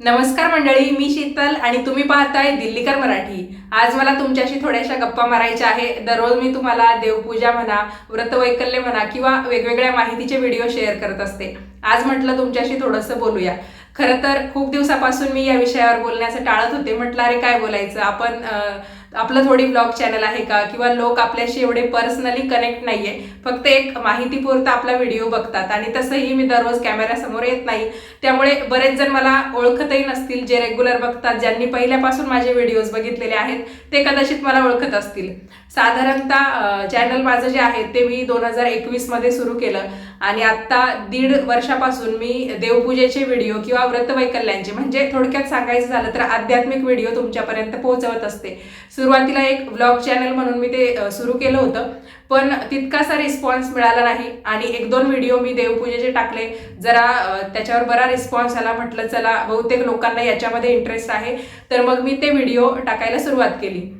नमस्कार मंडळी मी शीतल आणि तुम्ही पाहताय दिल्लीकर मराठी. आज मला तुमच्याशी थोड्याशा गप्पा मारायच्या आहे दररोज मी तुम्हाला देवपूजा म्हणा व्रतवैकल्य म्हणा किंवा वेगवेगळ्या माहितीचे व्हिडिओ शेअर करत असते. आज म्हटलं तुमच्याशी थोडंसं बोलूया. खरं तर खूप दिवसापासून मी या विषयावर बोलण्याचं टाळत होते. म्हटलं अरे काय बोलायचं? आपण आपलं थोडी ब्लॉग चॅनल आहे का? किंवा लोक आपल्याशी एवढे पर्सनली कनेक्ट नाहीये. फक्त एक माहितीपुरता आपला व्हिडिओ बघतात. आणि तसंही मी दररोज कॅमेऱ्यासमोर येत नाही. त्यामुळे बरेच जण मला ओळखतही नसतील जे रेग्युलर बघतात. ज्यांनी पहिल्यापासून माझे व्हिडिओज बघितलेले आहेत ते कदाचित मला ओळखत असतील. साधारणतः चॅनल माझं जे आहे ते मी दोन हजार एकवीसमध्ये सुरू केलं. आणि आत्ता दीड वर्षापासून मी देवपूजेचे व्हिडिओ किंवा व्रतवैकल्यांचे म्हणजे थोडक्यात सांगायचं झालं तर आध्यात्मिक व्हिडिओ तुमच्यापर्यंत पोहोचवत असते. सुरुवातीला एक व्लॉग चॅनल म्हणून मी ते सुरू केलं होतं. पण तितकासा रिस्पॉन्स मिळाला नाही आणि एक दोन व्हिडिओ मी देवपूजेचे टाकले. जरा त्याच्यावर बरा रिस्पॉन्स आला म्हटलं चला बहुतेक लोकांना याच्यामध्ये इंटरेस्ट आहे. तर मग मी ते व्हिडिओ टाकायला सुरुवात केली.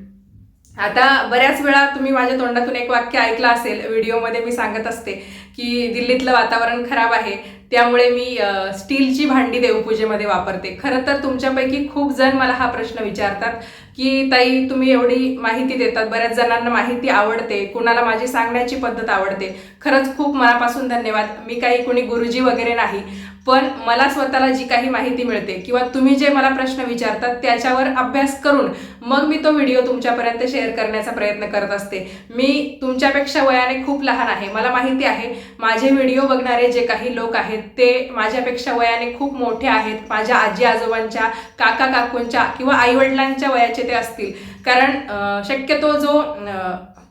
आता बऱ्याच वेळा तुम्ही माझ्या तोंडातून एक वाक्य ऐकलं असेल व्हिडिओमध्ये मी सांगत असते की दिल्लीतलं वातावरण खराब आहे त्यामुळे मी स्टीलची भांडी देवपूजेमध्ये वापरते. खरं तर तुमच्यापैकी खूप जण मला हा प्रश्न विचारतात की ताई तुम्ही एवढी माहिती देतात बऱ्याच जणांना माहिती आवडते कुणाला माझी सांगण्याची पद्धत आवडते. खरंच खूप मनापासून धन्यवाद. मी काही कुणी गुरुजी वगैरे नाही. पण मला स्वतःला जी काही माहिती मिळते किंवा तुम्ही जे मला प्रश्न विचारतात त्याच्यावर अभ्यास करून मग मी तो व्हिडिओ तुमच्यापर्यंत शेअर करण्याचा प्रयत्न करत असते. मी तुमच्यापेक्षा वयाने खूप लहान आहे. मला माहिती आहे माझे व्हिडिओ बघणारे जे काही लोक आहेत ते माझ्यापेक्षा वयाने खूप मोठे आहेत. माझ्या आजी आजोबांच्या काका काकूंच्या किंवा आईवडिलांच्या वयाचे ते असतील. कारण शक्यतो जो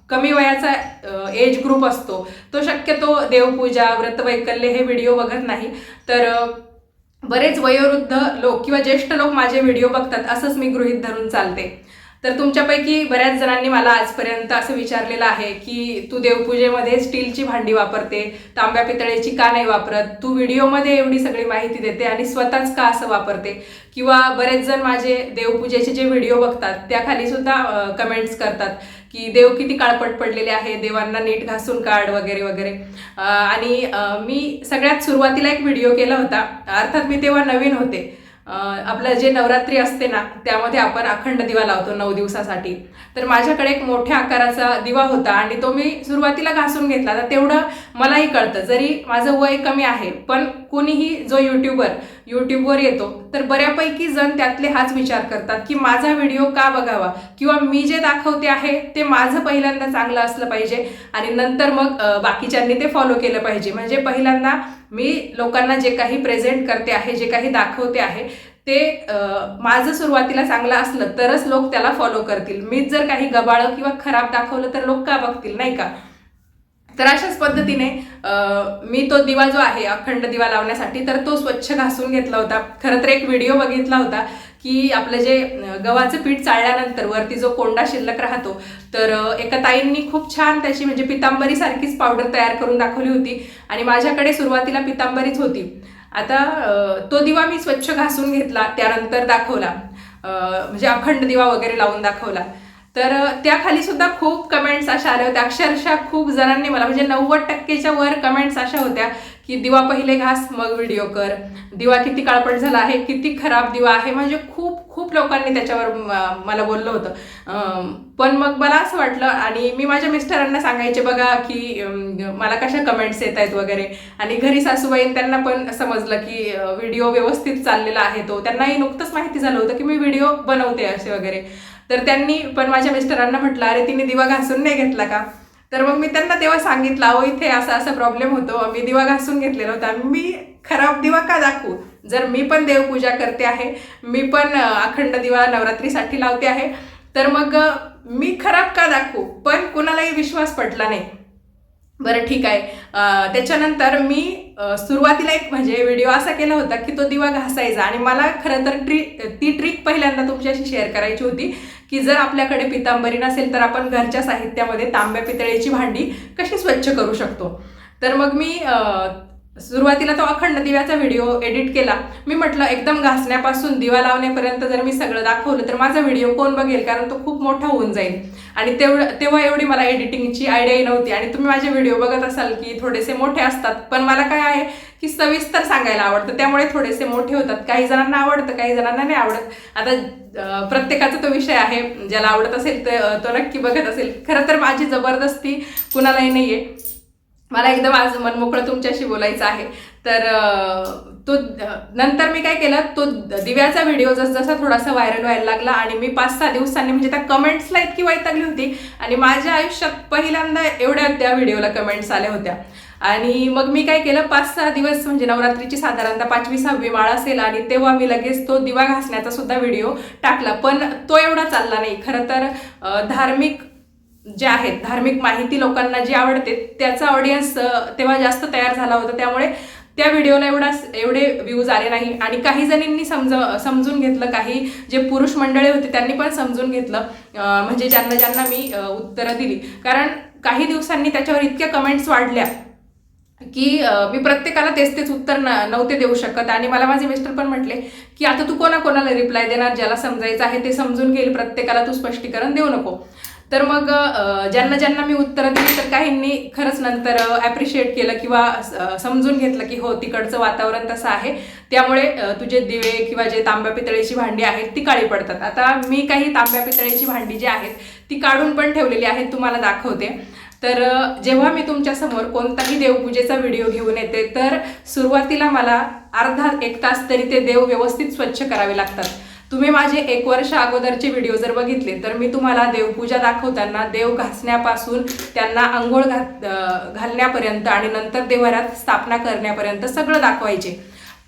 कमी वयाचा एज ग्रुप असतो. तो शक्यतो देवपूजा व्रतवैकल्य हे व्हिडिओ बघत नाही. तर बरेच वयोवृद्ध लोक किंवा ज्येष्ठ लोक माझे व्हिडिओ बघतात असंच मी गृहीत धरून चालते. तर तुमच्यापैकी बऱ्याच जणांनी मला आजपर्यंत असं विचारलेलं आहे की तू देवपूजेमध्ये स्टीलची भांडी वापरते तांब्या पितळेची का नाही वापरत तू व्हिडिओमध्ये एवढी सगळी माहिती देते आणि स्वतःच का असं वापरते? किंवा बरेच जण माझे देवपूजेचे जे व्हिडिओ बघतात त्याखाली सुद्धा कमेंट्स करतात. की देव किती काळपट पडलेले आहे देवांना नीट घासून काढ वगैरे वगैरे. आणि मी सगळ्यात सुरुवातीला एक व्हिडिओ केला होता. अर्थात मी तेव्हा नवीन होते. आपलं जे नवरात्री असते ना त्यामध्ये आपण अखंड दिवा लावतो नऊ दिवसासाठी. तर माझ्याकडे एक मोठ्या आकाराचा दिवा होता आणि तो मी सुरुवातीला घासून घेतला. तर तेवढं मलाही कळतं. जरी माझं वय कमी आहे पण कोणीही जो यूट्यूबर यूट्यूबवर येतो तर बऱ्यापैकी जण त्यातले हाच विचार करतात की माझा व्हिडिओ का बघावा? किंवा मी जे दाखवते आहे ते माझं पहिल्यांदा चांगलं असलं पाहिजे आणि नंतर मग बाकीच्यांनी ते फॉलो केलं पाहिजे. म्हणजे पहिल्यांदा मी लोकांना जे काही प्रेझेंट करते आहे जे काही दाखवते आहे ते माझं सुरुवातीला चांगलं असलं तरच लोक त्याला फॉलो करतील. मीच जर काही गबाळं किंवा खराब दाखवलं तर लोक का बघतील नाही का? तर अशाच पद्धतीने मी तो दिवा जो आहे अखंड दिवा लावण्यासाठी तर तो स्वच्छ घासून घेतला होता. खरं तर एक व्हिडिओ बघितला होता की आपलं जे गव्हाचं पीठ चाळल्यानंतर वरती जो कोंडा शिल्लक राहतो तर एका ताईंनी खूप छान त्याची म्हणजे पितांबरी सारखीच पावडर तयार करून दाखवली होती आणि माझ्याकडे सुरुवातीला पितांबरीच होती. आता तो दिवा मी स्वच्छ घासून घेतला त्यानंतर दाखवला. म्हणजे अखंड दिवा वगैरे लावून दाखवला. तर त्याखाली सुद्धा खूप कमेंट्स अशा आल्या होत्या. अक्षरशः खूप जणांनी मला म्हणजे नव्वद टक्केच्या वर कमेंट्स अशा होत्या की दिवा पहिले घास मग व्हिडिओ कर. दिवा किती काळपट झाला आहे किती खराब दिवा आहे. म्हणजे खूप खूप लोकांनी त्याच्यावर मला बोललं होतं. पण मग मला असं वाटलं आणि मी माझ्या मिस्टरांना सांगायचे बघा की मला कशा कमेंट्स येत आहेत वगैरे. आणि घरी सासूबाई त्यांना पण समजलं की व्हिडिओ व्यवस्थित चाललेला आहे तो. त्यांनाही नुकतंच माहिती झालं होतं की मी व्हिडिओ बनवते असे वगैरे. तर त्यांनी पण माझ्या मिस्टरांना म्हटलं अरे तिने दिवा घासून नाही घेतला का? तर मग मी त्यांना तेव्हा सांगितलं अहो इथे असा असा प्रॉब्लेम होतो. मी दिवा घासून घेतलेला होता. मी खराब दिवा का दाखवू? जर मी पण देवपूजा करते आहे मी पण अखंड दिवा नवरात्रीसाठी लावते आहे तर मग मी खराब का दाखवू? पण कुणालाही विश्वास पडला नाही. बरं ठीक आहे. त्याच्यानंतर मी सुरुवातीला एक म्हणजे व्हिडिओ असा केला होता की तो दिवा घासायचा आणि मला खरं तर ट्री ती ट्रिक पहिल्यांदा तुमच्याशी शेअर करायची होती की जर आपल्याकडे पितांबरी नसेल तर आपण घरच्या साहित्यामध्ये तांब्या पितळेची भांडी कशी स्वच्छ करू शकतो? तर मग मी सुरुवातीला तो अखंड दिव्याचा व्हिडिओ एडिट केला. मी म्हटलं एकदम घासण्यापासून दिवा लावण्यापर्यंत जर मी सगळं दाखवलं तर माझा व्हिडिओ कोण बघेल? कारण तो खूप मोठा होऊन जाईल. आणि तेवढं तेव्हा एवढी मला एडिटिंगची आयडियाही नव्हती. आणि तुम्ही माझे व्हिडिओ बघत असाल की थोडेसे मोठे असतात पण मला काय आहे की सविस्तर सांगायला आवडतं. त्यामुळे थोडेसे मोठे होतात. काही जणांना आवडतं काही जणांना नाही आवडत. आता प्रत्येकाचा तो विषय आहे. ज्याला आवडत असेल तर तो नक्की बघत असेल. खरं तर माझी जबरदस्ती कुणालाही नाही आहे मला एकदम आज मनमोकळं तुमच्याशी बोलायचं आहे. तर तो नंतर मी काय केलं तो दिव्याचा व्हिडिओ जस जसा थोडासा व्हायरल व्हायला लागला आणि मी पाच सहा दिवसांनी म्हणजे त्या कमेंट्सला इतकी वैतागली होती आणि माझ्या आयुष्यात पहिल्यांदा एवढ्या त्या व्हिडिओला कमेंट्स आल्या होत्या. आणि मग मी काय केलं पाच सहा दिवस म्हणजे नवरात्रीची साधारणतः पाचवी सहावी माळ असेल आणि तेव्हा मी लगेच तो दिवा घासण्याचा सुद्धा व्हिडिओ टाकला. पण तो एवढा चालला नाही. खरं तर धार्मिक जे आहेत धार्मिक माहिती लोकांना जी आवडते त्याचा ऑडियन्स तेव्हा जास्त तयार झाला होता. त्यामुळे त्या व्हिडिओला एवढा एवढे व्ह्यूज आले नाही. आणि काही जणींनी समज समजून घेतलं काही जे पुरुष मंडळी होते त्यांनी पण समजून घेतलं. म्हणजे ज्यांना ज्यांना मी उत्तरं दिली. कारण काही दिवसांनी त्याच्यावर इतक्या कमेंट्स वाढल्या की मी प्रत्येकाला तेच तेच उत्तर न नव्हते देऊ शकत. आणि मला माझे मिस्टर पण म्हटले की आता तू कोणा कोणाला रिप्लाय देणार? ज्याला समजायचं आहे ते समजून घेईल. प्रत्येकाला तू स्पष्टीकरण देऊ नको. तर मग ज्यांना ज्यांना मी उत्तरं दिली तर काहींनी खरंच नंतर ॲप्रिशिएट केलं किंवा समजून घेतलं की हो तिकडचं वातावरण तसं आहे. त्यामुळे तुझे दिवे किंवा जे तांब्या पितळेची भांडी आहेत ती काळी पडतात. आता मी काही तांब्या पितळेची भांडी जी आहेत ती काढून पण ठेवलेली आहेत तुम्हाला दाखवते. तर जेव्हा मी तुमच्यासमोर कोणताही देवपूजेचा व्हिडिओ घेऊन येते तर सुरुवातीला मला अर्धा एक तास तरी ते देव व्यवस्थित स्वच्छ करावे लागतात. तुम्ही माझे एक वर्ष अगोदरचे व्हिडिओ जर बघितले तर मी तुम्हाला देवपूजा दाखवताना देव घासण्यापासून त्यांना आंघोळ घात घालण्यापर्यंत आणि नंतर देवरात स्थापना करण्यापर्यंत सगळं दाखवायचे.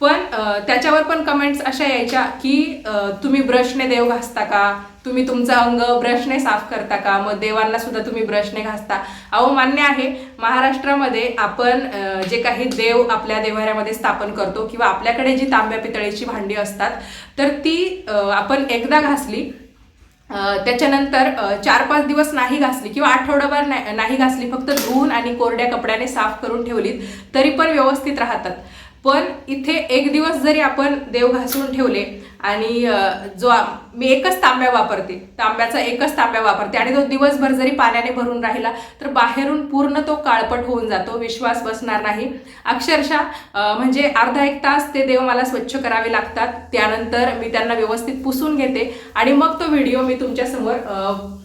पण त्याच्यावर पण कमेंट्स अशा यायच्या की तुम्ही ब्रशने देव घासता का? तुम्ही तुमचं अंग ब्रशने साफ करता का? मग देवांना सुद्धा तुम्ही ब्रशने घासता. अहो मान्य आहे महाराष्ट्रामध्ये आपण जे काही देव आपल्या देवाऱ्यामध्ये स्थापन करतो किंवा आपल्याकडे जी तांब्या पितळेची भांडी असतात तर ती आपण एकदा घासली त्याच्यानंतर चार पाच दिवस नाही घासली किंवा आठवडाभर नाही घासली फक्त धुवून आणि कोरड्या कपड्याने साफ करून ठेवलीत तरी पण व्यवस्थित राहतात. पण इथे एक दिवस जरी आपण देव घासून ठेवले आणि जो मी एकच तांब्या वापरते. तांब्याचा एकच तांब्या वापरते. आणि तो दिवसभर जरी पाण्याने भरून राहिला तर बाहेरून पूर्ण तो काळपट होऊन जातो. विश्वास बसणार नाही. अक्षरशः म्हणजे अर्धा एक तास ते देव मला स्वच्छ करावे लागतात. त्यानंतर मी त्यांना व्यवस्थित पुसून घेते आणि मग तो व्हिडिओ मी तुमच्यासमोर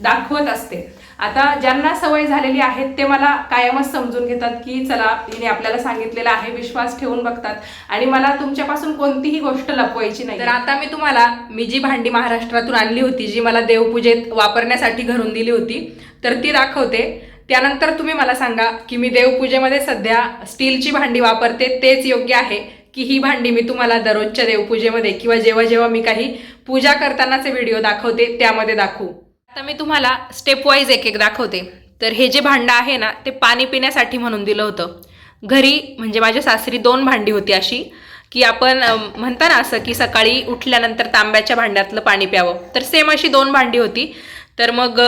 दाखवत असते. आता ज्यांना सवय झालेली आहे ते मला कायमच समजून घेतात की चला हिने आपल्याला सांगितलेलं आहे विश्वास ठेवून बघतात. आणि मला तुमच्यापासून कोणतीही गोष्ट लपवायची नाही. तर आता मी तुम्हाला मी जी भांडी महाराष्ट्रातून आणली होती जी मला देवपूजेत वापरण्यासाठी घरून दिली होती तर ती दाखवते. त्यानंतर तुम्ही मला सांगा की मी देवपूजेमध्ये सध्या स्टीलची भांडी वापरते तेच योग्य आहे की ही भांडी मी तुम्हाला दररोजच्या देवपूजेमध्ये किंवा जेव्हा जेव्हा मी काही पूजा करतानाचे व्हिडिओ दाखवते त्यामध्ये दाखवू? आता मी तुम्हाला स्टेप वाईज एक एक दाखवते. तर हे जे भांडं आहे ना ते पाणी पिण्यासाठी म्हणून दिलं होतं. घरी म्हणजे माझ्या सासरी दोन भांडी होती अशी की आपण म्हणता ना असं की सकाळी उठल्यानंतर तांब्याच्या भांड्यातलं पाणी प्यावं. तर सेम अशी दोन भांडी होती. तर मग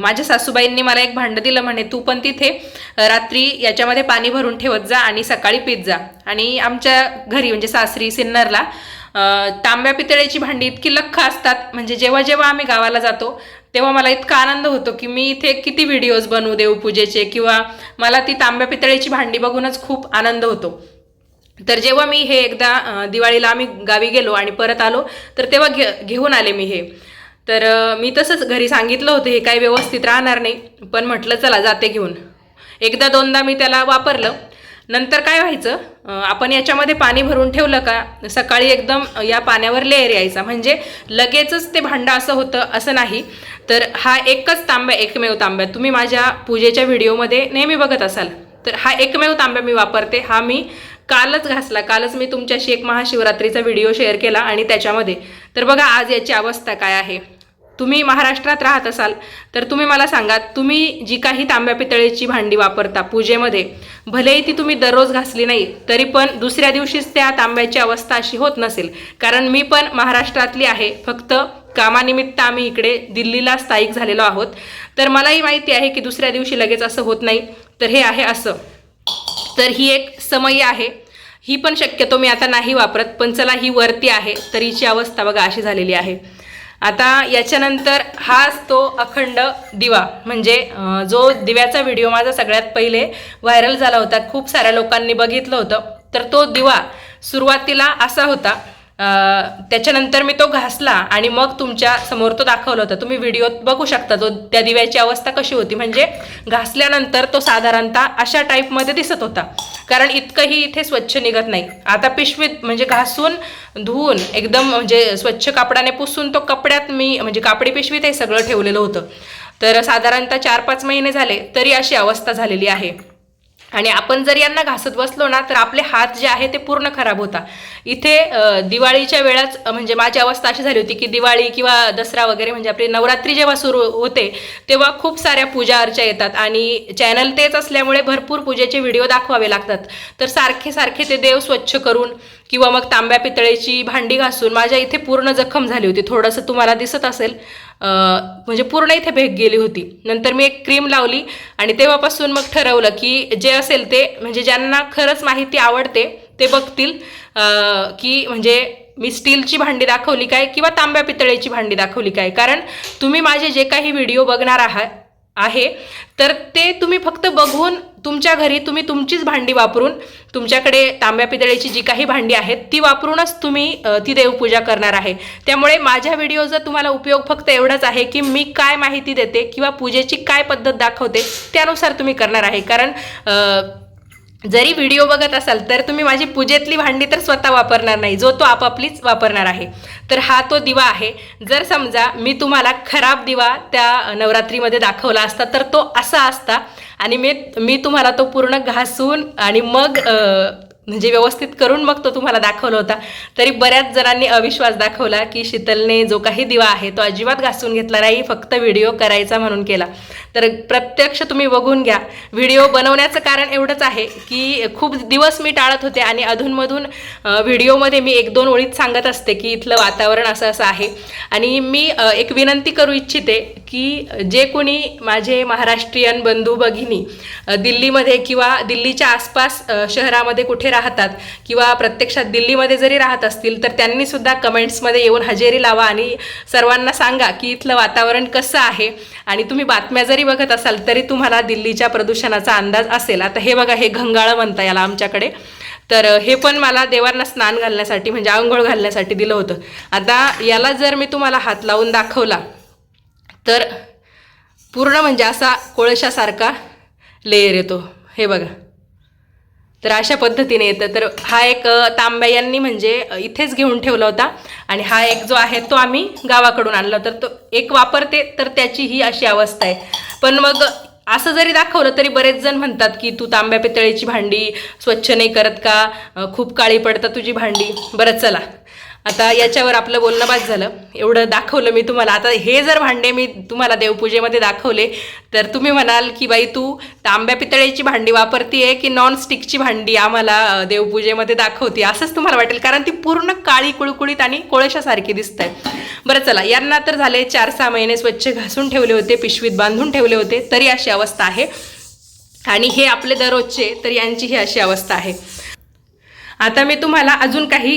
माझ्या सासूबाईंनी मला एक भांडं दिलं म्हणे तू पण तिथे रात्री याच्यामध्ये पाणी भरून ठेवत जा आणि सकाळी पीत जा. आणि आमच्या घरी म्हणजे सासरी सिन्नरला तांब्या पितळेची भांडी इतकी लख्ख असतात. म्हणजे जेव्हा जेव्हा आम्ही गावाला जातो तेव्हा मला इतका आनंद होतो की मी इथे किती व्हिडिओज बनवू देवपूजेचे किंवा मला ती तांब्या पितळेची भांडी बघूनच खूप आनंद होतो. तर जेव्हा मी हे एकदा दिवाळीला आम्ही गावी गेलो आणि परत आलो तर तेव्हा घे घेऊन आले मी हे. तर मी तसंच घरी सांगितलं होतं हे काही व्यवस्थित राहणार नाही पण म्हटलं चला जाते घेऊन. एकदा दोनदा मी त्याला वापरलं नंतर काय व्हायचं? आपण याच्यामध्ये पाणी भरून ठेवलं का? सकाळी एकदम या पाण्यावर लेअर यायचा. म्हणजे लगेचच ते भांडं असं होतं असं नाही. तर हा एकच तांब्या एकमेव तांब्या. तुम्ही माझ्या पूजेच्या व्हिडिओमध्ये नेहमी बघत असाल. तर हा एकमेव तांब्या मी वापरते. हा मी कालच घासला. कालच मी तुमच्याशी एक महाशिवरात्रीचा व्हिडिओ शेअर केला आणि त्याच्यामध्ये. तर बघा आज याची अवस्था काय आहे. तुम्ही महाराष्ट्रात राहत असाल तर तुम्ही मला सांगा तुम्ही जी काही तांब्या पितळेची भांडी वापरता पूजेमध्ये भलेही ती तुम्ही दररोज घासली नाही तरी पण दुसऱ्या दिवशीच त्या तांब्याची अवस्था अशी होत नसेल. कारण मी पण महाराष्ट्रातली आहे फक्त कामानिमित्त आम्ही इकडे दिल्लीला स्थायिक झालेलो आहोत. तर मलाही माहिती आहे की दुसऱ्या दिवशी लगेच असं होत नाही तर हे आहे असं. तर ही एक समय आहे. ही पण शक्यतो मी आता नाही वापरत पण चला ही वरती आहे तर हिची अवस्था बघा अशी झालेली आहे. आता याच्यानंतर हाच तो अखंड दिवा. म्हणजे जो दिव्याचा व्हिडिओ माझा सगळ्यात पहिले व्हायरल झाला होता खूप साऱ्या लोकांनी बघितलं होतं. तर तो दिवा सुरुवातीला असा होता त्याच्यानंतर मी तो घासला आणि मग तुमच्यासमोर तो दाखवला होता. तुम्ही व्हिडिओत बघू शकता तो त्या दिव्याची अवस्था कशी होती. म्हणजे घासल्यानंतर तो साधारणतः अशा टाईपमध्ये दिसत होता. कारण इतकंही इथे स्वच्छ निघत नाही. आता पिशवीत म्हणजे घासून धुवून एकदम म्हणजे स्वच्छ कापडाने पुसून तो कपड्यात मी म्हणजे कापडी पिशवीत हे सगळं ठेवलेलं होतं. तर साधारणतः चार पाच महिने झाले तरी अशी अवस्था झालेली आहे. आणि आपण जर यांना घासत बसलो ना तर आपले हात जे आहे ते पूर्ण खराब होता. इथे दिवाळीच्या वेळाच म्हणजे माझी अवस्था अशी झाली होती की दिवाळी किंवा दसरा वगैरे म्हणजे आपली नवरात्री जेव्हा सुरू होते तेव्हा खूप साऱ्या पूजा अर्चा येतात. आणि चॅनल तेच असल्यामुळे भरपूर पूजेचे व्हिडिओ दाखवावे लागतात. तर सारखे सारखे ते देव स्वच्छ करून किंवा मग तांब्या पितळेची भांडी घासून माझ्या इथे पूर्ण जखम झाली होती. थोडंसं तुम्हाला दिसत असेल म्हणजे पूर्ण इथे भेग गेली होती. नंतर मी एक क्रीम लावली आणि तेव्हापासून मग ठरवलं की जे असेल ते म्हणजे ज्यांना खरंच माहिती आवडते ते बघतील. की म्हणजे मी स्टीलची भांडी दाखवली काय किंवा तांब्या पितळेची भांडी दाखवली काय? कारण तुम्ही माझे जे काही व्हिडिओ बघणार आहात आहे तर ते तुम्ही फक्त बघून तुमच्या घरी तुम्ही तुमचीच भांडी वापरून तुमच्याकडे तांब्या पितळेची जी काही भांडी आहेत ती वापरूनच तुम्ही ती देवपूजा करणार आहे. त्यामुळे माझ्या व्हिडिओचा तुम्हाला उपयोग फक्त एवढाच आहे की मी काय माहिती देते किंवा पूजेची काय पद्धत दाखवते त्यानुसार तुम्ही करणार आहे. कारण जरी व्हिडिओ बघत असाल तर तुम्ही माझी पूजेतली भांडी तर स्वतः वापरणार नाही जो तो आपापलीच वापरणार आहे. तर हा तो दिवा आहे. जर समजा मी तुम्हाला खराब दिवा त्या नवरात्रीमध्ये दाखवला असता तर तो असा असता आणि मी मी तुम्हाला तो पूर्ण घासून आणि मग म्हणजे व्यवस्थित करून मग तो तुम्हाला दाखवला होता. तरी बऱ्याच जणांनी अविश्वास दाखवला की शीतलने जो काही दिवा आहे तो अजिबात घासून घेतला नाही फक्त व्हिडिओ करायचा म्हणून केला. तर प्रत्यक्ष तुम्ही बघून घ्या. व्हिडिओ बनवण्याचं कारण एवढंच आहे की खूप दिवस मी टाळत होते आणि अधूनमधून व्हिडिओमध्ये मी एक दोन ओळीत सांगत असते की इथलं वातावरण असं असं आहे. आणि मी एक विनंती करू इच्छिते की जे कोणी माझे महाराष्ट्रीयन बंधू भगिनी दिल्लीमध्ये किंवा दिल्लीच्या आसपास शहरामध्ये कुठे राहतात किंवा प्रत्यक्षात दिल्लीमध्ये जरी राहत असतील तर त्यांनी सुद्धा कमेंट्समध्ये येऊन हजेरी लावा आणि सर्वांना सांगा की इथलं वातावरण कसं आहे. आणि तुम्ही बातम्या जरी बघत असाल तरी तुम्हाला दिल्लीच्या प्रदूषणाचा अंदाज असेल. आता हे बघा हे घंगाळं म्हणता याला आमच्याकडे. तर हे पण मला देवांना स्नान घालण्यासाठी म्हणजे आंघोळ घालण्यासाठी दिलं होतं. आता याला जर मी तुम्हाला हात लावून दाखवला तर पूर्ण म्हणजे असा कोळशासारखा लेयर येतो. हे बघा. तर अशा पद्धतीने येतं. तर हा एक तांब्या यांनी म्हणजे इथेच घेऊन ठेवला होता. आणि हा एक जो आहे तो आम्ही गावाकडून आणला तर तो एक वापरते तर त्याची ही अशी अवस्था आहे. पण मग असं जरी दाखवलं तरी बरेच जण म्हणतात की तू तांब्या पितळेची भांडी स्वच्छ नाही करत का? खूप काळी पडतात तुझी भांडी. बरं चला. आता याच्यावर आपलं बोलणं बाद झालं. एवढं दाखवलं मी तुम्हाला. आता हे जर भांडे मी तुम्हाला देवपूजेमध्ये दाखवले तर तुम्ही म्हणाल की बाई तू तांब्या पितळेची भांडी वापरतीये की नॉन स्टिकची भांडी आम्हाला देवपूजेमध्ये दाखवते? असंच तुम्हाला वाटेल कारण ती पूर्ण काळी कुळकुळीत आणि कोळशासारखी दिसत आहे बरं चला यांना तर झाले चार सहा महिने स्वच्छ घासून ठेवले होते पिशवीत बांधून ठेवले होते तरी अशी अवस्था आहे. आणि हे आपले दररोजचे तर यांची ही अशी अवस्था आहे. आता मी तुम्हाला अजून काही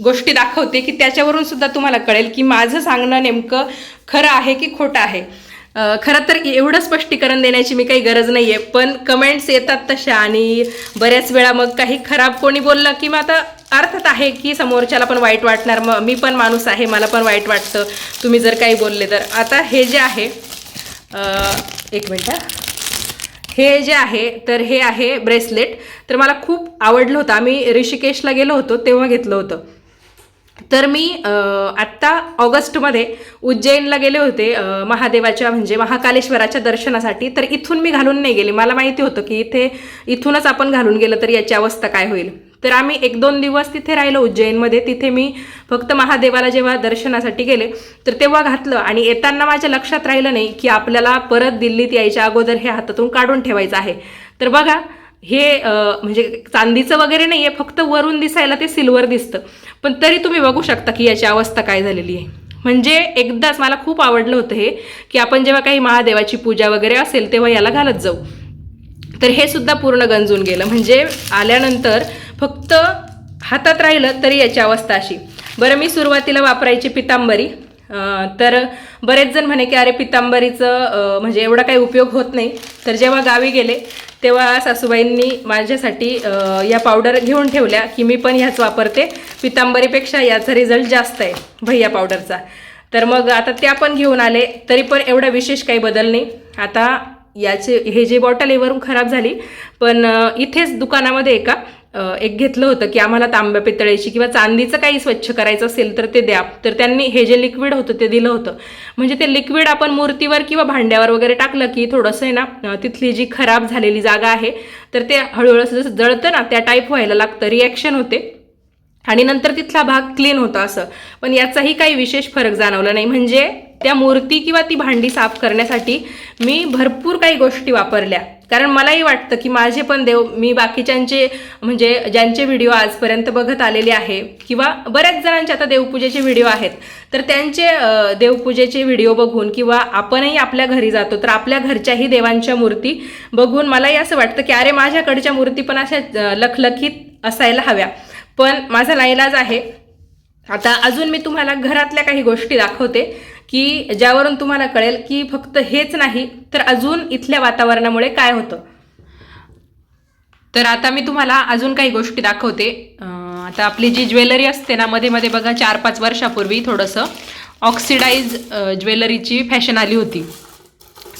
गोष्टी दाखवते की त्याच्यावरून सुद्धा तुम्हाला कळेल की माझं सांगणं नेमकं खरं आहे की खोटं आहे. खरं तर एवढं स्पष्टीकरण देण्याची मी काही गरज नाही आहे पण कमेंट्स येतात तशा आणि बऱ्याच वेळा मग काही खराब कोणी बोललं की मग आता अर्थात आहे की समोरच्याला पण वाईट वाटणार मग मी पण माणूस आहे मला पण वाईट वाटतं तुम्ही जर काही बोलले तर. आता हे जे आहे एक मिनटं. हे जे आहे तर हे आहे ब्रेसलेट. तर मला खूप आवडलं होतं. आम्ही ऋषिकेशला गेलो होतो तेव्हा घेतलं होतं. तर मी आत्ता ऑगस्टमध्ये उज्जैनला गेले होते महादेवाच्या म्हणजे महाकालेश्वराच्या दर्शनासाठी. तर इथून मी घालून नाही गेले. मला माहिती होतं की इथे इथूनच आपण घालून गेलं तर याची अवस्था काय होईल. तर आम्ही एक दोन दिवस तिथे राहिलो उज्जैनमध्ये. तिथे मी फक्त महादेवाला जेव्हा दर्शनासाठी गेले तर तेव्हा घातलं. आणि येताना माझ्या लक्षात राहिलं नाही की आपल्याला परत दिल्लीत यायच्या अगोदर हे हातातून काढून ठेवायचं आहे. तर बघा हे म्हणजे चांदीचं वगैरे नाही आहे फक्त वरून दिसायला ते सिल्वर दिसतं. पण तरी तुम्ही बघू शकता की याची अवस्था काय झालेली आहे. म्हणजे एकदाच मला खूप आवडलं होतं हे की आपण जेव्हा काही महादेवाची पूजा वगैरे असेल तेव्हा याला घालत जाऊ. तर हे सुद्धा पूर्ण गंजून गेलं. म्हणजे आल्यानंतर फक्त हातात राहिलं तरी याची अवस्था अशी. बरं मी सुरुवातीला वापरायची पितांबरी. तर बरेच जण म्हणे की अरे पितांबरीचं म्हणजे एवढा काही उपयोग होत नाही. तर जेव्हा गावी गेले तेव्हा सासूबाईंनी माझ्यासाठी या पावडर घेऊन ठेवल्या की मी पण ह्याच वापरते. पितांबरीपेक्षा याचा रिझल्ट जास्त आहे भैया पावडरचा. तर मग आता त्या पण घेऊन आले तरी पण एवढा विशेष काही बदल नाही. आता याचे हे जे बॉटल आहे वरून खराब झाली. पण इथेच दुकानामध्ये एका एक घेतलं होतं की आम्हाला तांब्या पितळेची किंवा चांदीचं काही स्वच्छ करायचं असेल तर ते द्या. तर त्यांनी हे जे लिक्विड होतं ते दिलं होतं. म्हणजे ते लिक्विड आपण मूर्तीवर किंवा भांड्यावर वगैरे टाकलं की थोडंसं आहे ना तिथली जी खराब झालेली जागा आहे तर ते हळूहळू जसं जळतं ना त्या टाईप व्हायला लागतं. रिॲक्शन होते. आणि नंतर तिथला भाग क्लीन होता असं. पण याचाही काही विशेष फरक जाणवला नाही. म्हणजे त्या मूर्ती किंवा ती भांडी साफ करण्यासाठी मी भरपूर काही गोष्टी वापरल्या. कारण मलाही वाटतं की माझे पण देव मी बाकीच्यांचे म्हणजे ज्यांचे व्हिडिओ आजपर्यंत बघत आलेले आहे किंवा बऱ्याच जणांचे आता देवपूजेचे व्हिडिओ आहेत तर त्यांचे देवपूजेचे व्हिडिओ बघून किंवा आपणही आपल्या घरी जातो तर आपल्या घरच्याही देवांच्या मूर्ती बघून मलाही असं वाटतं की अरे माझ्याकडच्या मूर्ती पण अशा लखलखीत असायला हव्या. पण माझा नाईलाज आहे. आता अजून मी तुम्हाला घरातल्या काही गोष्टी दाखवते. की ज्यावरून तुम्हाला कळेल की फक्त हेच नाही तर अजून इथल्या वातावरणामुळे काय होतं? तर आता मी तुम्हाला अजून काही गोष्टी दाखवते. आता आपली जी ज्वेलरी असते ना मध्ये मध्ये बघा चार पाच वर्षापूर्वी थोडंसं ऑक्सिडाईज ज्वेलरीची फॅशन आली होती.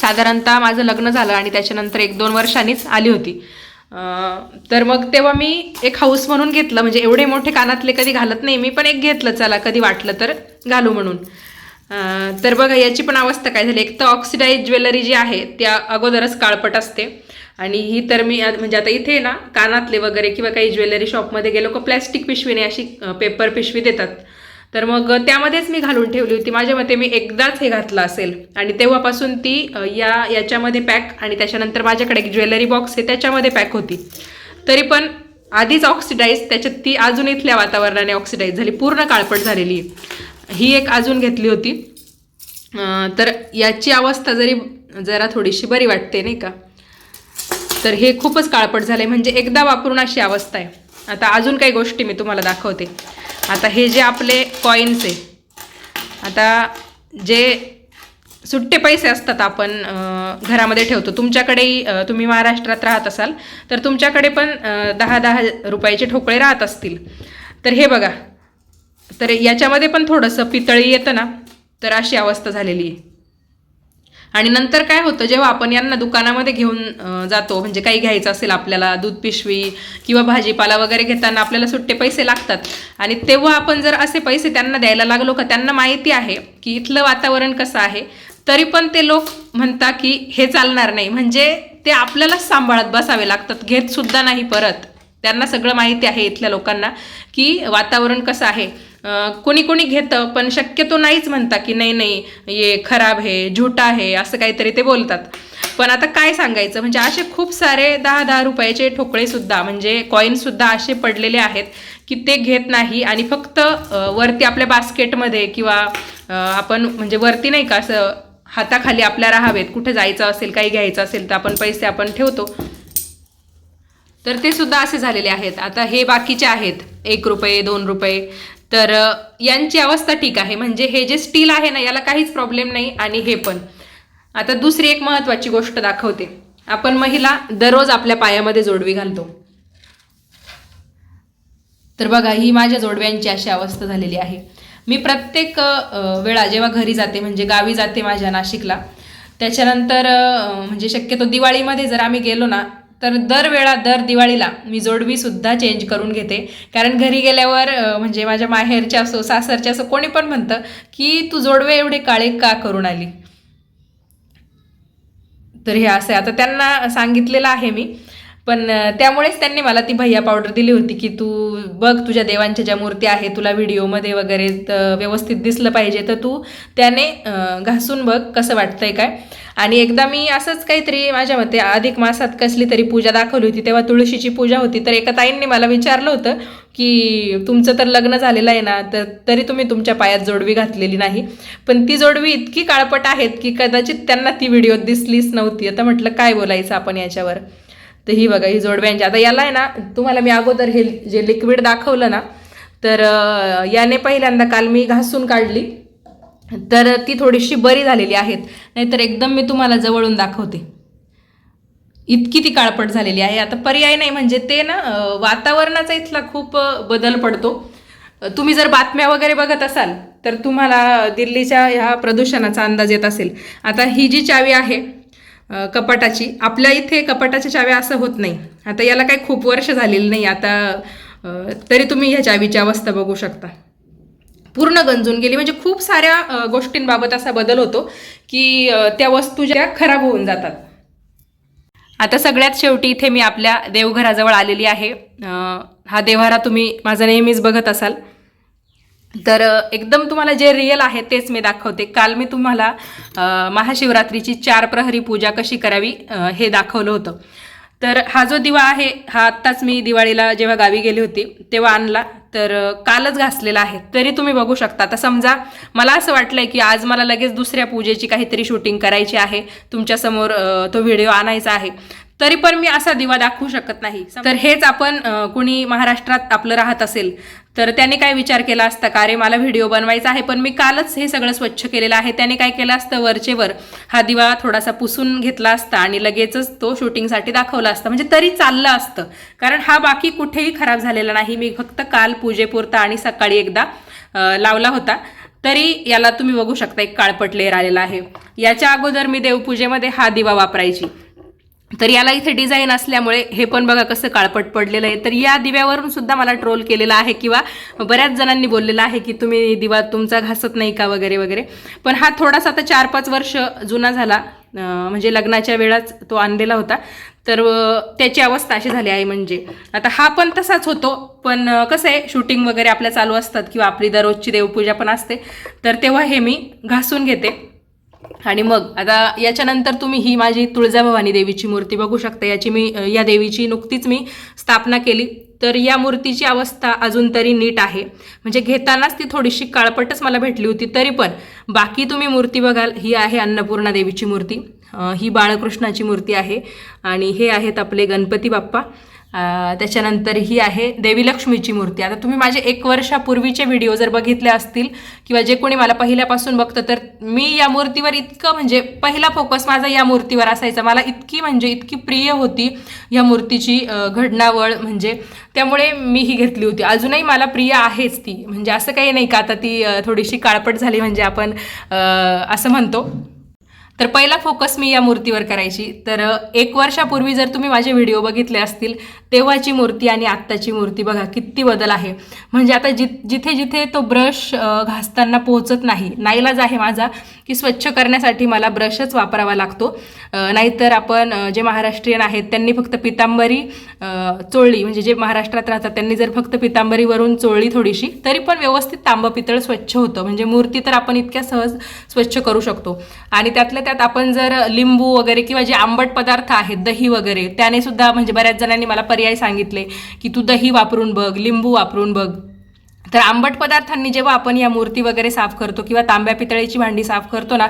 साधारणतः माझं लग्न झालं आणि त्याच्यानंतर एक दोन वर्षांनीच आली होती. तर मग तेव्हा मी एक हाऊस म्हणून घेतलं. म्हणजे एवढे मोठे कानातले कधी घालत नाही मी पण एक घेतलं चला कधी वाटलं तर घालू म्हणून. तर बघा याची पण अवस्था काय झाली? एक तर ऑक्सिडाईज ज्वेलरी जी आहे त्या अगोदरच काळपट असते. आणि ही तर मी म्हणजे आता इथे ना कानातले वगैरे किंवा काही ज्वेलरी शॉपमध्ये गेलो का प्लॅस्टिक पिशवीने अशी पेपर पिशवी देतात. तर मग त्यामध्येच मी घालून ठेवली होती. माझ्या मते मी एकदाच हे घातलं असेल. आणि तेव्हापासून ती या याच्यामध्ये पॅक आणि त्याच्यानंतर माझ्याकडे एक ज्वेलरी बॉक्स आहे त्याच्यामध्ये पॅक होती. तरी पण आधीच ऑक्सिडाईज त्याच्यात ती अजून इथल्या वातावरणाने ऑक्सिडाईज झाली. पूर्ण काळपट झालेली. आहे ही एक अजून घेतली होती. तर याची अवस्था जरी जरा थोडीशी बरी वाटते नाही का? तर हे खूपच काळपट झालं आहे म्हणजे एकदा वापरून अशी अवस्था आहे. आता अजून काही गोष्टी मी तुम्हाला दाखवते. आता हे जे आपले कॉईन्स आहे आता जे सुट्टे पैसे असतात आपण घरामध्ये ठेवतो. तुमच्याकडेही तुम्ही महाराष्ट्रात राहत असाल तर तुमच्याकडे पण दहा दहा रुपयाचे ठोकळे राहत असतील. तर हे बघा तर याच्यामध्ये पण थोडंसं पितळी येतं ना तर अशी अवस्था झालेली आहे. आणि नंतर काय होतं जेव्हा आपण यांना दुकानामध्ये घेऊन जातो म्हणजे काही घ्यायचं असेल आपल्याला दूध पिशवी किंवा भाजीपाला वगैरे घेताना आपल्याला सुट्टे पैसे लागतात. आणि तेव्हा आपण जर असे पैसे त्यांना द्यायला लागलो का त्यांना माहिती आहे की इथलं वातावरण कसं आहे तरी पण ते लोक म्हणतात की हे चालणार नाही. म्हणजे ते आपल्यालाच सांभाळत बसावे लागतात घेत सुद्धा नाही परत. त्यांना सगळं माहिती आहे इथल्या लोकांना की वातावरण कसं आहे. कोणी कोणी घेतं पण शक्यतो नाहीच म्हणता की नाही नाही ये खराब आहे झुटा आहे असं काहीतरी ते बोलतात. पण आता काय सांगायचं म्हणजे असे खूप सारे दहा दहा रुपयाचे ठोकळेसुद्धा म्हणजे कॉईनसुद्धा असे पडलेले आहेत की ते घेत नाही आणि फक्त वरती आपल्या बास्केटमध्ये किंवा आपण म्हणजे वरती नाही का असं हाताखाली आपल्या राहावेत कुठे जायचं असेल काही घ्यायचं असेल तर आपण पैसे आपण ठेवतो. तर ते सुद्धा असे झालेले आहेत. आता हे बाकीचे आहेत. एक रुपये दोन रुपये. तर यांची अवस्था ठीक आहे. म्हणजे हे जे स्टील आहे ना याला काहीच प्रॉब्लेम नाही आणि हे पण. आता दुसरी एक महत्त्वाची गोष्ट दाखवते. आपण महिला दररोज आपल्या पायामध्ये जोडवी घालतो. तर बघा ही माझ्या जोडव्यांची अशी अवस्था झालेली आहे. मी प्रत्येक वेळा जेव्हा घरी जाते म्हणजे गावी जाते माझ्या नाशिकला त्याच्यानंतर म्हणजे शक्यतो दिवाळीमध्ये जर आम्ही गेलो ना तर दरवेळा दर दिवाळीला मी जोडवीसुद्धा चेंज करून घेते. कारण घरी गेल्यावर म्हणजे माझ्या माहेरच्या असो सासरच्या असो कोणी पण म्हणतं की तू जोडवे एवढे काळे का करून आली? तर हे असं आहे. आता त्यांना सांगितलेलं आहे मी. पण त्यामुळेच त्यांनी मला ती भैया पावडर दिली होती की तू बघ तुझ्या देवांच्या ज्या मूर्ती आहे तुला व्हिडिओमध्ये वगैरे व्यवस्थित दिसलं पाहिजे तर तू त्याने घासून बघ कसं वाटतंय काय. आणि एकदा मी असंच काहीतरी माझ्या मते अधिक मासात कसली तरी पूजा दाखवली होती तेव्हा तुळशीची पूजा होती तर एका ताईंनी मला विचारलं होतं की तुमचं तर लग्न झालेलं आहे ना तर तरी तुम्ही तुमच्या पायात जोडवी घातलेली नाही. पण ती जोडवी इतकी काळपट आहेत की कदाचित त्यांना ती व्हिडिओ दिसलीच नव्हती. आता म्हटलं काय बोलायचं आपण याच्यावर? तर ही बघा ही जोडव्यांची आता याला आहे ना तुम्हाला मी अगोदर हे जे लिक्विड दाखवलं ना तर याने पहिल्यांदा काल मी घासून काढली. तर ती थोडीशी बरी झालेली आहेत. नाहीतर एकदम मी तुम्हाला जवळून दाखवते. इतकी ती काळपट झालेली आहे. आता पर्याय नाही म्हणजे ते ना वातावरणाचा इथला खूप बदल पडतो. तुम्ही जर बातम्या वगैरे बघत असाल तर तुम्हाला दिल्लीच्या ह्या प्रदूषणाचा अंदाज येत असेल. आता ही जी चावी आहे कपाटाची. आपल्या इथे कपाटाच्या चाव्या असं होत नाही. आता याला काही खूप वर्ष झालेली नाही. आता तरी तुम्ही ह्या चावीची अवस्था बघू शकता. पूर्ण गंजून गेली. म्हणजे खूप साऱ्या गोष्टींबाबत असा बदल होतो की त्या वस्तू ज्या खराब होऊन जातात. आता सगळ्यात शेवटी इथे मी आपल्या देवघराजवळ आलेली आहे. हा देवारा तुम्ही माझा नेहमीच बघत असाल. तर एकदम तुम्हाला जे रिअल आहे तेच मी दाखवते. काल मी तुम्हाला महाशिवरात्रीची चार प्रहरी पूजा कशी करावी हे दाखवलं होतं. तर हा जो दिवा आहे हा आत्ताच मी दिवाळीला जेव्हा गावी गेली होती तेव्हा आणला. तर कालच घासलेला आहे. तरी तुम्ही बघू शकता. आता समजा मला असं वाटलंय की आज मला लगेच दुसऱ्या पूजेची काहीतरी शूटिंग करायची आहे. तुमच्यासमोर तो व्हिडिओ आणायचा आहे. तरी पण मी असा दिवा दाखवू शकत नाही. तर हेच आपण कुणी महाराष्ट्रात आपलं राहत असेल तर त्याने काय विचार केला असता का? अरे मला व्हिडिओ बनवायचा आहे पण मी कालच हे सगळं स्वच्छ केलेलं आहे. त्याने काय केलं असतं वरचेवर हा दिवा थोडासा पुसून घेतला असता आणि लगेचच तो शूटिंगसाठी दाखवला असता. म्हणजे तरी चाललं असतं. कारण हा बाकी कुठेही खराब झालेला नाही. मी फक्त काल पूजेपुरता आणि सकाळी एकदा लावला होता. तरी याला तुम्ही बघू शकता एक काळपट लेअर आलेला आहे. याच्या अगोदर मी देवपूजेमध्ये हा दिवा वापरायची. तर याला इथे डिझाईन असल्यामुळे हे पण बघा कसं काळपट पडलेलं आहे. तर या दिव्यावरून सुद्धा मला ट्रोल केलेला आहे किंवा बऱ्याच जणांनी बोललेलं आहे की तुम्ही दिवा तुमचा घासत नाही का वगैरे वगैरे. पण हा थोडासा आता चार पाच वर्ष जुना झाला. म्हणजे लग्नाच्या वेळाच तो आणलेला होता. तर त्याची अवस्था अशी झाली आहे म्हणजे. आता हा पण तसाच होतो पण कसं आहे शूटिंग वगैरे आपल्या चालू असतात किंवा आपली दररोजची देवपूजा पण असते. तर तेव्हा हे मी घासून घेते. आणि मग आता याच्यानंतर तुम्ही ही माझी तुळजाभवानी देवीची मूर्ती बघू शकता. याची मी या देवीची नुकतीच मी स्थापना केली. तर या मूर्तीची अवस्था अजून तरी नीट आहे. म्हणजे घेतानाच ती थोडीशी काळपटच मला भेटली होती. तरी पण बाकी तुम्ही मूर्ती बघाल ही आहे अन्नपूर्णा देवीची मूर्ती. ही बाळकृष्णाची मूर्ती आहे. आणि हे आहेत आपले गणपती बाप्पा. त्याच्यानंतर ही आहे देवी लक्ष्मीची मूर्ती. आता तुम्ही माझे एक वर्षापूर्वीचे व्हिडिओ जर बघितले असतील किंवा जे कोणी मला पहिल्यापासून बघतं तर मी या मूर्तीवर इतकं म्हणजे पहिला फोकस माझा या मूर्तीवर असायचा. मला इतकी म्हणजे इतकी प्रिय होती या मूर्तीची घडणावळ म्हणजे त्यामुळे मी ही घेतली होती. अजूनही मला प्रिय आहेच ती. म्हणजे असं काही नाही का आता ती थोडीशी काळपट झाली म्हणजे आपण असं म्हणतो. तर पहिला फोकस मी या मूर्तीवर करायची. तर एक वर्षापूर्वी जर तुम्ही माझे व्हिडिओ बघितले असतील तेव्हाची मूर्ती आणि आत्ताची मूर्ती बघा किती बदल आहे. म्हणजे आता जि जिथे जिथे तो ब्रश घासताना पोहोचत नाही नाईलाज आहे माझा की स्वच्छ करण्यासाठी मला ब्रशच वापरावा लागतो. नाहीतर आपण जे महाराष्ट्रीयन आहेत त्यांनी फक्त पितांबरी चोळली म्हणजे जे महाराष्ट्रात राहतात त्यांनी जर फक्त पितांबरीवरून चोळली थोडीशी तरी पण व्यवस्थित तांबं पितळ स्वच्छ होतं. म्हणजे मूर्ती तर आपण इतक्या सहज स्वच्छ करू शकतो. आणि त्यातल्या त्यात आपण जर लिंबू वगैरे किंवा जे आंबट पदार्थ आहेत दही वगैरे त्याने सुद्धा म्हणजे बऱ्याच जणांनी मला पर्याय सांगितले की तू दही वापरून बघ लिंबू वापरून बघ. तर आंबट पदार्थांनी जेव्हा आपण या मूर्ती वगैरे साफ करतो किंवा तांब्या पितळेची भांडी साफ करतो ना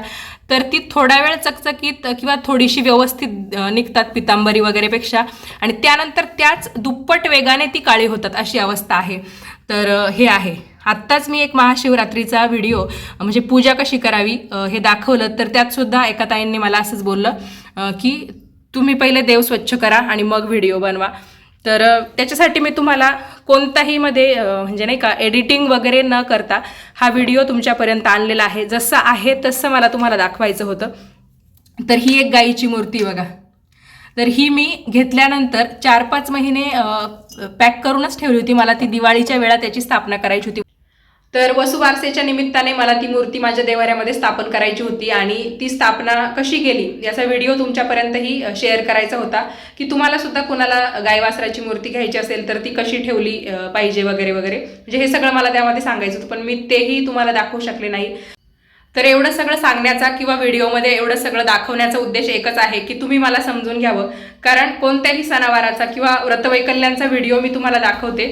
तर ती थोडा वेळ चकचकीत किंवा थोडीशी व्यवस्थित निघतात पितांबरी वगैरेपेक्षा. आणि त्यानंतर त्याच दुप्पट वेगाने ती काळी होतात अशी अवस्था आहे. तर हे आहे. आत्ताच मी एक महाशिवरात्रीचा व्हिडिओ म्हणजे पूजा कशी करावी हे दाखवलं. तर त्यात सुद्धा एका ताईंनी मला असंच बोललं की तुम्ही पहिले देव स्वच्छ करा आणि मग व्हिडिओ बनवा. तर त्याच्यासाठी मी तुम्हाला कोणताही मध्ये म्हणजे नाही का एडिटिंग वगैरे न करता हा व्हिडिओ तुमच्यापर्यंत आणलेला आहे. जसं आहे तसं मला तुम्हाला दाखवायचं होतं. तर ही एक गाईची मूर्ती बघा. तर ही मी घेतल्यानंतर चार पाच महिने पॅक करूनच ठेवली होती. मला ती दिवाळीच्या वेळा त्याची स्थापना करायची होती. तर वसुबारसेच्या निमित्ताने मला ती मूर्ती माझ्या देवाऱ्यामध्ये स्थापन करायची होती आणि ती स्थापना कशी केली याचा व्हिडिओ तुमच्यापर्यंतही शेअर करायचा होता. की तुम्हाला सुद्धा कुणाला गायवासराची मूर्ती घ्यायची असेल तर ती कशी ठेवली पाहिजे वगैरे वगैरे. म्हणजे हे सगळं मला त्यामध्ये सांगायचं होतं पण मी तेही तुम्हाला दाखवू शकले नाही. तर एवढं सगळं सांगण्याचा किंवा व्हिडिओमध्ये एवढं सगळं दाखवण्याचा उद्देश एकच आहे की तुम्ही मला समजून घ्यावं. कारण कोणत्याही सणावाराचा किंवा व्रतवैकल्यांचा व्हिडिओ मी तुम्हाला दाखवते.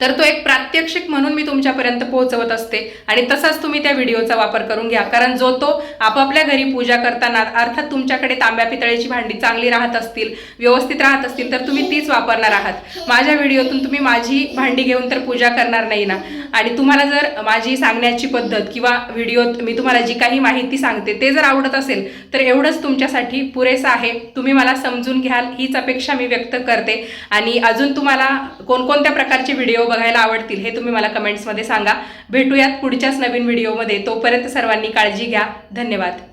तर तो एक प्रात्यक्षिक म्हणून मी तुमच्यापर्यंत पोहोचवत असते. आणि तसाच तुम्ही त्या व्हिडिओचा वापर करून घ्या. कारण जो तो आपापल्या घरी पूजा करताना अर्थात तुमच्याकडे तांब्या पितळेची भांडी चांगली राहत असतील व्यवस्थित राहत असतील तर तुम्ही तीच वापरणार आहात. माझ्या व्हिडिओतून तुम्ही माझी भांडी घेऊन तर पूजा करणार नाही ना? आणि तुम्हाला जर माझी सांगण्याची पद्धत किंवा व्हिडिओत मी तुम्हाला जी काही माहिती सांगते ते जर आवडत असेल तर एवढंच तुमच्यासाठी पुरेसं आहे. तुम्ही मला समजून घ्याल हीच अपेक्षा मी व्यक्त करते. आणि अजून तुम्हाला कोणकोणत्या प्रकारचे व्हिडिओ बघायला आवडतील हे तुम्ही मला कमेंट्समध्ये सांगा. भेटूयात पुढच्याच नवीन व्हिडिओमध्ये तोपर्यंत सर्वांनी काळजी घ्या. धन्यवाद.